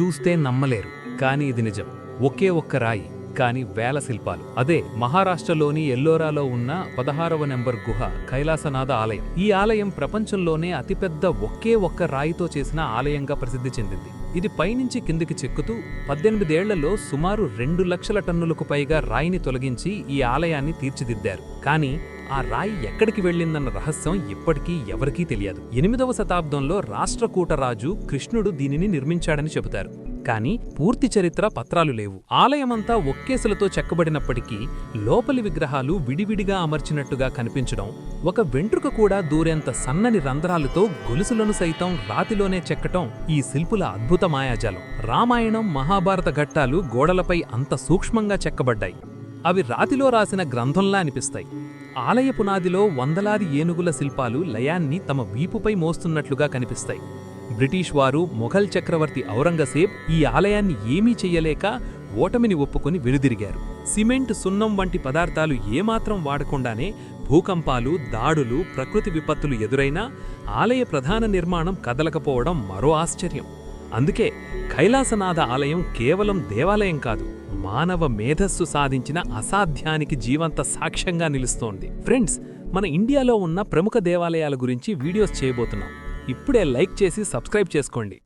చూస్తే నమ్మలేరు. కానీ ఇది నిజం. ఒకే ఒక్క రాయి కానీ వేల శిల్పాలు. అదే మహారాష్ట్రలోని ఎల్లోరాలో ఉన్న పదహారవ నెంబర్ గుహ కైలాసనాథ ఆలయం. ఈ ఆలయం ప్రపంచంలోనే అతిపెద్ద ఒకే ఒక్క రాయితో చేసిన ఆలయంగా ప్రసిద్ధి చెందింది. ఇది పైనుంచి కిందికి చెక్కుతూ పద్దెనిమిదేళ్ళలో సుమారు రెండు లక్షల టన్నులకు పైగా రాయిని తొలగించి ఈ ఆలయాన్ని తీర్చిదిద్దారు. కానీ ఆ రాయి ఎక్కడికి వెళ్ళిందన్న రహస్యం ఇప్పటికీ ఎవరికీ తెలియదు. ఎనిమిదవ శతాబ్దంలో రాష్ట్రకూటరాజు కృష్ణుడు దీనిని నిర్మించాడని చెబుతారు. కానీ పూర్తి చరిత్ర పత్రాలు లేవు. ఆలయమంతా ఒక్కేసులతో చెక్కబడినప్పటికీ లోపలి విగ్రహాలు విడివిడిగా అమర్చినట్టుగా కనిపించడం ఒక వెంట్రుక కూడా దూరేంత సన్నని రంధ్రాలతో గొలుసులను సైతం రాతిలోనే చెక్కటం ఈ శిల్పుల అద్భుత మాయాజాలం. రామాయణం మహాభారత ఘట్టాలు గోడలపై అంత సూక్ష్మంగా చెక్కబడ్డాయి. అవి రాతిలో రాసిన గ్రంథంలా అనిపిస్తాయి. ఆలయ పునాదిలో వందలాది ఏనుగుల శిల్పాలు లయాన్ని తమ వీపుపై మోస్తున్నట్లుగా కనిపిస్తాయి. బ్రిటిష్ వారు మొఘల్ చక్రవర్తి ఔరంగజేబ్ ఈ ఆలయాన్ని ఏమీ చెయ్యలేక ఓటమిని ఒప్పుకొని వెనుదిరిగారు. సిమెంట్ సున్నం వంటి పదార్థాలు ఏమాత్రం వాడకుండానే భూకంపాలు దాడులు ప్రకృతి విపత్తులు ఎదురైనా ఆలయ ప్రధాన నిర్మాణం కదలకపోవడం మరో ఆశ్చర్యం. అందుకే కైలాసనాథ ఆలయం కేవలం దేవాలయం కాదు మానవ మేధస్సు సాధించిన అసాధ్యానికి జీవంత సాక్ష్యంగా నిలుస్తోంది. ఫ్రెండ్స్ మన ఇండియాలో ఉన్న ప్రముఖ దేవాలయాల గురించి వీడియోస్ చేయబోతున్నాం. ఇప్పుడే లైక్ చేసి సబ్స్క్రైబ్ చేసుకోండి.